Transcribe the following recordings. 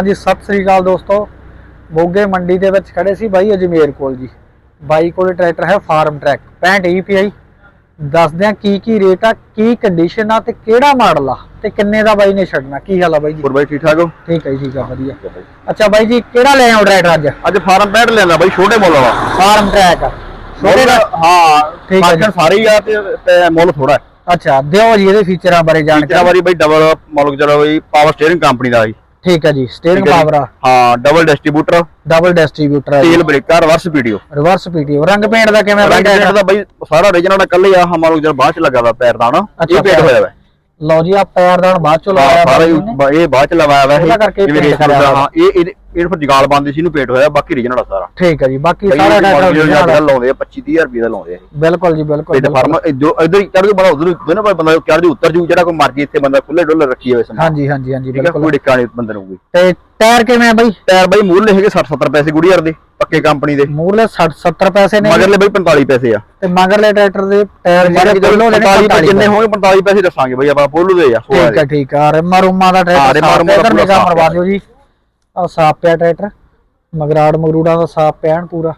ਹਾਂਜੀ ਸਤਿ ਸ੍ਰੀ ਅਕਾਲ ਦੋਸਤੋ। ਮੋਗੇ ਮੰਡੀ ਦੇ ਵਿੱਚ ਖੜੇ ਸੀ ਬਾਈ ਅਜਮੇਰ ਕੋਲ ਜੀ। ਬਾਈ ਕੋਲ ਟਰੈਕਟਰ ਹੈ ਫਾਰਮ ਟਰੈਕ 65 EPI ਦੱਸਦੇ ਆ ਕੀ ਕੀ ਰੇਟ ਆ ਕੀ ਕੰਡੀਸ਼ਨ ਆ ਤੇ ਕਿਹੜਾ ਮਾਡਲ ਆ ਤੇ ਕਿੰਨੇ ਦਾ ਬਾਈ ਨੇ ਛੱਡਣਾ ਕੀ ਹਾਲ ਆ ਬਾਈ ਜੀ? ਹੋਰ ਬਾਈ ਠੀਕ ਠਾਕ ਹੋ? ਠੀਕ ਹੈ ਠੀਕ ਆ ਵਧੀਆ। ਅੱਛਾ ਬਾਈ ਜੀ ਕਿਹੜਾ ਲੈ ਆਉ ਟਰੈਕਟਰ ਅੱਜ? ਅੱਜ ਫਾਰਮ ਪੈਡ ਲੈਂਦਾ ਬਾਈ ਛੋਟੇ ਮੁੱਲ ਵਾਲਾ। ਫਾਰਮ ਟਰੈਕ ਛੋਟੇ ਦਾ? ਹਾਂ ਠੀਕ ਹੈ ਸਾਰੇ ਆ ਤੇ ਮੁੱਲ ਥੋੜਾ ਅੱਛਾ ਦਿਓ ਜੀ ਇਹਦੇ ਫੀਚਰਾਂ ਬਾਰੇ ਜਾਣਕਾਰੀ। ਵਾਰੀ ਬਾਈ ਡਬਲ ਮੁੱਲ ਚਲੋ ਬਾਈ ਪਾਵਰ ਸਟੀਅਰਿੰਗ ਕੰਪਨੀ ਦਾ ਜੀ ਠੀਕ ਹੈ ਜੀ ਸਟੀਅਰਿੰਗ ਠੀਕ ਹੈ ਜੀ। ਪਾਵਰ ਆ ਹਾਂ ਡਬਲ ਡਿਸਟ੍ਰੀਬਿਊਟਰ ਡਬਲ ਡਿਸਟ੍ਰੀਬਿਊਟਰ ਹੈ ਤੇਲ breaker reverse video reverse PTO ਰੰਗ ਪੇਂਟ ਦਾ ਕਿਵੇਂ ਰੰਗ ਟਰੈਕਟਰ ਦਾ ਬਾਈ ਸਾਰਾ origignal ਕੱਲੇ ਆ ਹਮਾਰੋ ਜਦ ਬਾਅਦ ਚ ਲੱਗਾ ਵਾ ਪੈਰ ਦਾ ਨਾ ਅੱਛਾ, ਇਹ ਪੇਟ ਪੈਰ। ਹੋਇਆ ਵਾ ਲਓ ਜੀ ਆ ਪੈਰਦਾਨ ਬਾਅਦ ਚੋਂ ਹਾਂ ਲਵਾਇਆ ਸਾਰਾ ਬਾਈ ਹੀ ਨੇ। ਇਹ ਬਾਅਦ ਚ ਲਵਾਇਆ ਵਾ ਕਰਕੇ ਜਿਵੇਂ paint ਰੇਸ ਕਰਿਆ ਦਾ ਵਾ। ਹਾਂ ਇਹ ਇਹਦੇ ਇਹ ਫਿਰ ਜਗਾਲ ਬੰਦੀ ਸੀ ਨੂੰ ਪੇਟ ਹੋਇਆ ਬਾਕੀ ਆ ਸਾਰਾ। ਠੀਕ ਹੈ ਜੀ ਬਾਕੀ ਸਾਰਾ original ਆ। ਕੱਲ੍ਹ ਲਾਉਂਦੇ ਆ 25 30000 ਰੁਪਏ ਦਾ ਲਾਉਂਦੇ ਆ ਇਹ। ਬਿਲਕੁਲ ਜੀ ਬਿਲਕੁਲ ਬਿਲਕੁਲ। ਫਾਰਮ ਜੋ ਇਧਰ ਚੜ ਜੂ ਬੜਾ ਉਧਰ ਦੋਨੇ ਭਾਈ ਬੰਦਾ ਚੜ ਜੂ ਉੱਤਰ ਜੂ ਜਿਹੜਾ ਕੋਈ ਮਰਜ਼ੀ ਇੱਥੇ ਬੰਦਾ ਖੁੱਲੇ ਡੁੱਲੇ ਰੱਖੀ ਹੋਵੇ ਸਮਾਨ ਹਾਂਜੀ ਹਾਂਜੀ ਹਾਂਜੀ ਬਿਲਕੁਲ। ਕੋਈ ਡਿੱਕਾ ਨਹੀਂ ਬੰਦੇ ਨੂੰ ਕੋਈ। ਤੇ ਟਾਇਰ ਕਿਵੇਂ ਆ ਬਾਈ? ਟਾਇਰ ਬਾਈ ਮੂਰਲੇ ਹੈਗੇ 60 70 ਪੈਸੇ ਗੁੜੀਅਰ ਦੇ ਪੱਕੇ ਕੰਪਨੀ ਦੇ। ਮੂਰਲੇ 60 70 ਪੈਸੇ ਨੇ। ਮਗਰਲੇ ਬਾਈ 45 ਪੈਸੇ ਆ। ਤੇ ਮਗਰਲੇ ਟਰੈਕਟਰ ਦੇ ਟਾਇਰ ਜਿਹੜੇ ਜਿਹੜੇ ਖੋਲੋ ਨੇ 45 45 ਜਿੰਨੇ ਹੋਣਗੇ 45 ਪੈਸੇ ਦੱਸਾਂਗੇ ਬਾਈ ਆਪਾਂ ਪੋਲੂ ਦੇ ਆ ਠੀਕ ਹੈ ਠੀਕ ਆ ਰਿਮਾ ਰੁਮਾ ਦਾ ਟਰੈਕਟਰ ਦਾ ਇਧਰ ਨਿਗਾਹ ਮਰਵਾ। ਦਿਓ ਜੀ। ਆ ਸਾਫ਼ ਪਿਆ ਟਰੈਕਟਰ। ਮਗਰਾੜ ਮਗਰੂੜਾ ਦਾ ਸਾਫ਼ ਪਿਆ ਐਨ ਪੂਰਾ।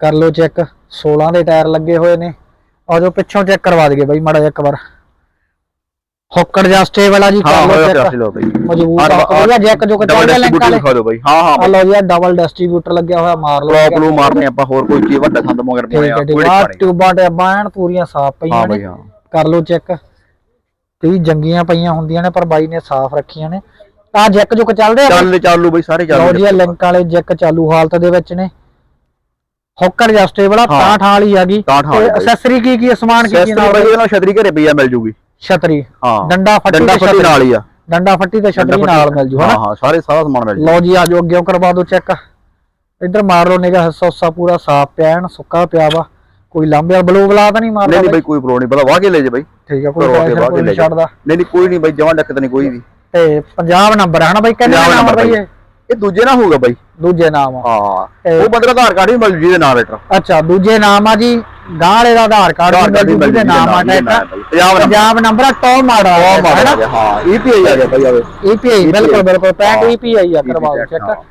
ਕਰ ਲਓ ਚੈੱਕ 16 ਦੇ ਟਾਇਰ ਲੱਗੇ ਹੋਏ ਨੇ। ਆ ਜੋ ਪਿੱਛੋਂ ਚੈੱਕ ਕਰਵਾ ਦਈਏ ਬਾਈ ਮਾੜਾ ਜਿਹਾ ਇੱਕ ਵਾਰ। ਹੌਕੜ ਜਾਂ ਸਟੇਬਲ ਆ ਜੀ ਕਰ ਚੈੱਕ। ਲੋ ਬਾਈ। ਮਜ਼ਬੂਤ ਆ ਜੈਕ ਜੋ ਡਬਲ ਚੱਲਦਾ ਲਿੰਕ ਵਾਲੇ। ਦਿਖਾ ਦਿਓ ਬਾਈ। ਹਾਂ ਹਾਂ ਆ ਜੀ ਡਬਲ ਡਿਸਟ੍ਰੀਬਿਊਟਰ ਲੱਗਿਆ ਹੋਇਆ ਮਾਰ ਲਓ ਕਲੋ ਕਲੂ ਮਾਰਨੇ ਆਪਾਂ ਹੋਰ ਕੋਈ ਚੀਜ਼ ਵੱਡਾ ਸੰਦ ਮਗਰ ਠੀਕ ਪਾਉਣੇ ਆ ਹੈ ਠੀਕ ਕੋਈ ਟਿਊਬਾਂ ਤੇ ਬਾਣ ਪੂਰੀਆਂ ਸਾਫ਼ ਪਈਆਂ ਨੇ। ਕਰ ਲਓ ਚੈੱਕ। ਕਈ ਜੰਗੀਆਂ ਪਈਆਂ ਹੁੰਦੀਆਂ ਨੇ ਪਰ ਬਾਈ ਨੇ ਸਾਫ਼ ਰੱਖੀਆਂ ਨੇ। ਆ ਜੈਕ ਜੁਕ ਚੱਲਦੇ ਆ? ਚੱਲ ਚਾਲੂ ਬਾਈ ਸਾਰੇ ਲਓ ਜੀ ਇਹ ਲਿੰਕ ਵਾਲੇ ਜੈਕ ਚਾਲੂ ਹਾਲਤ ਦੇ ਵਿੱਚ ਨੇ। ਹੌਕਰ ਐਡਜਸਟੇਬਲ ਆ ਹਾਂ। ਤਾਂ ਠਾਲ ਹੀ ਆ ਗਈ। 63 ਵਾਲੀ ਬਾਈ। ਅਸੈਸਰੀ ਕੀ ਕੀ ਆ, ਸਮਾਨ ਕੀ ਕੀ ਨਾਲ ਬਾਈ ਇਹਦੇ ਨਾਲ ਛਤਰੀ ਘਰੇ ਪਈਆ ਮਿਲ ਜੂਗੀ। ਛਤਰੀ। ਹਾਂ। ਡੰਡਾ ਫੱਟੀ ਡੰਡਾ ਤੇ ਫੱਟੀ ਛਤਰੀ। ਨਾਲ ਹੀ ਆ। ਡੰਡਾ ਫੱਟੀ ਤੇ ਛਤਰੀ ਨਾਲ ਮਿਲ ਜੂ ਹਾਂ ਹਨਾ? ਹਾਂ ਸਾਰੇ ਸਾਰਾ ਸਮਾਨ ਮਿਲ ਜੂ। ਲਓ ਜੀ ਆਜੋ ਅੱਗੇ ਕਰਵਾ ਦਿਓ ਚੈੱਕ। ਇੱਧਰ ਮਾਰ ਲਓ ਨਿਗਾ ਹਿੱਸਾ ਹੁੱਸਾ ਪੂਰਾ ਸਾਫ਼ ਪਿਆ ਐਨ ਸੁੱਕਾ ਪਿਆ ਵਾ। ਕੋਈ ਲਾਂਬਿਆ ਬਲੂ ਬਲਾ ਤਾਂ ਨਹੀਂ ਨਹੀਂ ਮਾਰਦਾ ਨਹੀਂ ਬਾਈ? ਕੋਈ ਪ੍ਰੋ ਨਹੀਂ ਬਲਾ ਵਾਹ ਕੇ ਲੈ ਜੇ ਬਾਈ। ਠੀਕ ਆ ਕੋਈ ਘਰੋਂ ਆ ਕੇ ਟੈਨਸ਼ਨ ਵਾਹ ਕੋਈ ਕੇ ਲੈ ਨਹੀਂ ਜਾ। ਛੱਡਦਾ। ਨਹੀਂ ਨਹੀਂ ਕੋਈ ਨਹੀਂ ਬਾਈ ਜਮਾਂ ਦਿੱਕਤ ਨਹੀਂ ਕੋਈ ਵੀ। ਤੇ ਪੰਜਾਬ ਨੰਬਰ ਹੈ ਨਾ ਬਾਈ? ਕਿੰਨੇ ਨਾਮ ਬਾਈ। ਇਹ? ਇਹ ਦੂਜੇ ਨਾ ਹੋਊਗਾ ਬਾਈ। ਦੂਜੇ ਨਾਮ ਹਾਂ। ਉਹ ਬੰਦੇ ਦਾ ਆਧਾਰ ਕਾਰਡ ਵੀ ਮਿਲ ਜੂ ਜਿਹਦੇ ਨਾਮ ਲੈਟਰ ਅੱਛਾ ਦੂਜੇ ਨਾਮ ਆ ਜੀ। ਗਾਂ ਵਾਲੇ ਦਾ ਆਧਾਰ ਕਾਰਡ ਮਿਲ ਜੂ ਜੂ ਨਾਮ ਆ ਨਾਮ tractor Punjab number Punjab number ਆ ਟੌਪ ਮਾਡਲ ਹੈ। ਨਾ ਹਾਂ ਈਪੀਆਈ ਆ ਗਿਆ ਬਾਈ ਆਵੇ EPI ਬਿਲਕੁਲ ਬਿਲਕੁਲ। 65 ਹਾਂ। EPI ਆ ਕਰਵਾ ਦਿਓ EPI ਚੈੱਕ।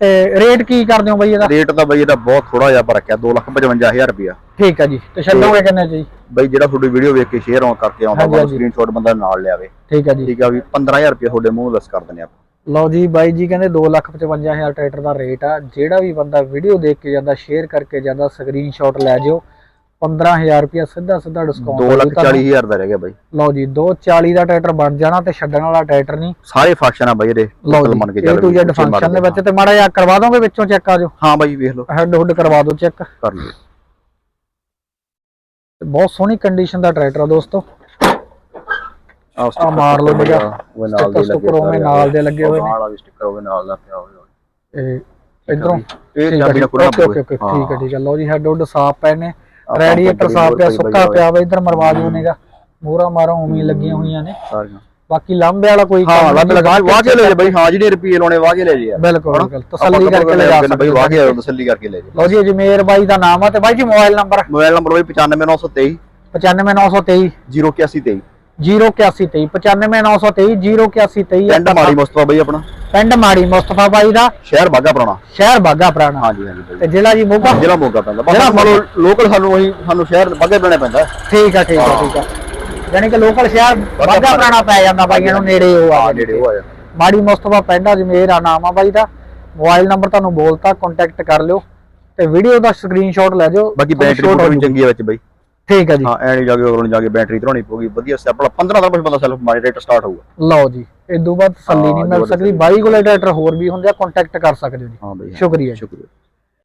ਤੇ ਰੇਟ ਕੀ ਕਰਦੇ ਹੋ ਬਾਈ ਇਹਦਾ? ਰੇਟ ਤਾਂ ਬਾਈ ਇਹਦਾ ਬਹੁਤ ਥੋੜਾ ਜਿਹਾ ਫ਼ਰਕ ਹੈ 255000 ਰੁਪਿਆ ਠੀਕ ਆ ਜੀ। ਤੇ ਛੱਡੋਗੇ ਕਿੰਨੇ ਜੀ? ਬਾਈ ਜਿਹੜਾ ਤੁਹਾਡੀ ਵੀਡੀਓ ਵੇਖ ਕੇ ਸ਼ੇਅਰ ਆਨ ਕਰਕੇ ਆਉਂਦਾ ਹਾਂਜੀ, ਵਾ ਹਾਂਜੀ। ਸਕਰੀਨਸ਼ਾਟ ਬੰਦਾ ਨਾਲ ਲਿਆਵੇ। ਠੀਕ ਆ ਜੀ। ਠੀਕ ਆ ਵੀ 15000 ਰੁਪਏ ਤੁਹਾਡੇ ਮੂੰਹ ਲੈਸ ਕਰ ਦਿੰਦੇ ਆਪਾਂ। ਲਓ ਜੀ ਬਾਈ ਜੀ ਕਹਿੰਦੇ 255000 ਟਰੈਕਟਰ ਦਾ ਰੇਟ ਆ। ਜਿਹੜਾ ਵੀ ਬੰਦਾ ਵੀਡੀਓ ਦੇਖ ਕੇ ਜਾਂਦਾ ਸ਼ੇਅਰ ਕਰਕੇ ਜਾਂਦਾ ਸਕਰੀਨਸ਼ਾਟ ਲੈ ਜਿਓ। 15000 ਰੁਪਿਆ ਸਿੱਧਾ ਸਿੱਧਾ ਡਿਸਕਾਊਂਟ 240000 ਦਾ ਰਹਿ ਗਿਆ ਬਾਈ। ਲਓ ਜੀ 240 ਦਾ ਟਰੈਕਟਰ ਬਣ ਜਾਣਾ ਤੇ ਛੱਡਣ ਵਾਲਾ ਟਰੈਕਟਰ ਨਹੀਂ। ਸਾਰੇ ਫੰਕਸ਼ਨ ਆ ਬਾਈ ਇਹਦੇ ਲਓ total ਜੀ ਮੰਨ ਕੇ ਇਹ ਚੱਲ ਉੱਚੇ ਫੰਕਸ਼ਨ ਦੇ ਵਿੱਚ ਤੇ। ਮਾੜਾ ਜਿਹਾ ਕਰਵਾ ਦੋਗੇ ਵਿੱਚੋਂ ਚੈੱਕ ਆ ਜਾਓ। ਹਾਂ ਬਾਈ ਵੇਖ ਲਓ। ਹੈਡ ਹੁੱਡ ਕਰਵਾ ਦਿਓ ਚੈੱਕ ਕਰ ਲਿਓ। ਬਹੁਤ ਸੋਹਣੀ ਕੰਡੀਸ਼ਨ ਦਾ ਟਰੈਕਟਰ ਆ ਦੋਸਤੋ। ਆ ਮਾਰ ਲਓ ਨਿਗਾ ਉਹ ਨਾਲ ਦੇ ਸਟicker ਉਵੇਂ ਨਾਲ ਦੇ ਲੱਗੇ ਹੋਏ ਨੇ। ਨਾਲ ਵੀ ਸਟicker ਹੋਵੇ ਨਾਲ ਦਾ ਪਿਆ ਹੋਵੇ। ਇਹ ਇਧਰੋਂ ਇਹ ਚਾਬੀ ਨਾਲ ਖੁੱਲ੍ਹਣਾ ਓਕੇ ਓਕੇ। ਠੀਕ ਹੈ। ਠੀਕ ਹੈ ਲਓ ਜੀ ਹੈਡ ਹੁੱਡ ਸਾਫ਼ ਪਏ ਨੇ। ਰੈਡੀਏਟਰ ਸਾਫ਼ ਪਿਆ ਸੁੱਕਾ। ਪਿਆ ਵਾ ਇਧਰ ਮਰਵਾ ਦਿਓ ਨੇਗਾ। ਮੂਰਾ ਮਾਰਾ ਉਵੇਂ ਲੱਗੀਆਂ ਹੋਈਆਂ ਨੇ। ਸਾਰੀਆਂ। ਬਾਕੀ ਲਾਂਬੇ ਵਾਲਾ ਕੋਈ ਹਾਂ ਕੰਮ ਲੱਗ ਵਾਹ ਕੇ ਲੈ ਜੇ ਬਾਈ ਹਾਂ ਜਿਹੜੇ ਰੁਪਏ ਲਾਉਣੇ ਵਾਹ ਕੇ ਲੈ ਜੇ ਬਿਲਕੁਲ ਤਸੱਲੀ ਕਰਕੇ ਲੈ ਜਾ ਬਾਈ ਵਾਹ ਕੇ ਤਸੱਲੀ ਕਰਕੇ ਲੈ ਜੇ ਲਓ ਜੀ ਅਜਮੇਰ ਬਾਈ ਦਾ ਨਾਮ ਆ ਤੇ ਬਾਈ ਜੀ ਮੋਬਾਈਲ ਨੰਬਰ? ਮੋਬਾਈਲ ਨੰਬਰ ਬਾਈ 95923 95923 08123 08123 95923 08123 ਪਿੰਡ ਮਾੜੀ ਮੁਸਤਫਾ ਬਾਈ ਆਪਣਾ। ਪਿੰਡ ਮਾੜੀ ਮੁਸਤਫਾ ਬਾਈ ਦਾ। ਸ਼ਹਿਰ ਬਾਗਾ ਪੁਰਾਣਾ। ਸ਼ਹਿਰ ਬਾਗਾ ਪੁਰਾਣਾ। ਹਾਂਜੀ ਹਾਂਜੀ ਬਾਈ। ਤੇ ਜ਼ਿਲ੍ਹਾ ਜੀ ਮੋਗਾ? ਜ਼ਿਲ੍ਹਾ ਮੋਗਾ ਪੈਂਦਾ। ਬਸ ਲੋਕਲ ਸਾਨੂੰ ਉਹੀ ਸਾਨੂੰ ਸ਼ਹਿਰ ਬਾਗੇ ਪੈਣਾ ਪੈਂਦਾ। ਠੀਕ ਆ ਠੀਕ ਆ ਠੀਕ ਆ। ਯਾਨੀ ਕਿ ਲੋਕਲ ਸ਼ਹਿਰ ਬਾਗਾ ਪੁਰਾਣਾ ਪੈ ਜਾਂਦਾ ਬਾਈਆਂ ਨੂੰ ਨੇੜੇ ਉਹ ਆ ਹਾਂ ਨੇੜੇ ਉਹ ਆ ਜਾਂਦਾ। ਮਾੜੀ ਮੁਸਤਫਾ ਪਿੰਡ ਅਜਮੇਰ ਆ ਨਾਮ ਆ ਬਾਈ ਦਾ। ਮੋਬਾਈਲ ਨੰਬਰ ਤੁਹਾਨੂੰ ਬੋਲਤਾ ਕੰਟੈਕਟ ਕਰ ਲਿਓ ਤੇ ਵੀਡੀਓ ਦਾ ਸਕਰੀਨਸ਼ਾਟ ਲੈ ਜਾਓ। ਬਾਕੀ ਬੈਟਰੀ ਹੋ ਜੂਗੀ। ਚੰਗੀ ਹੈ ਵਿੱਚ ਬਾਈ। ਠੀਕ ਆ ਜੀ। ਹਾਂ ਐ ਨਹੀਂ ਜਾ ਕੇ ਉਹਨਾਂ ਜਾ ਕੇ ਬੈਟਰੀ ਧਰਾਉਣੀ ਪਊਗੀ ਵਧੀਆ ਸੈਪਲ 15 ਦਾ ਬੰਦਾ ਸੈਲਫ ਮਾਈਂਡ ਰੇਟ ਸਟਾਰਟ ਹੋਊਗਾ। ਲਓ ਜੀ ਇਦੋਂ ਬਾਅਦ ਤਸੱਲੀ ਹਾਂ, ਨਹੀਂ ਮਿਲ ਸਕਦੀ। ਬਾਈ ਕੋਲ ਟਰੈਕਟਰ ਹੋਰ ਵੀ ਹੁੰਦੇ ਆ ਕੰਟੈਕਟ ਕਰ ਸਕਦੇ ਹੋ ਜੀ। ਹਾਂ ਬਾਈ ਹਾਂ। ਸ਼ੁਕਰੀਆ। ਸ਼ੁਕਰੀਆ।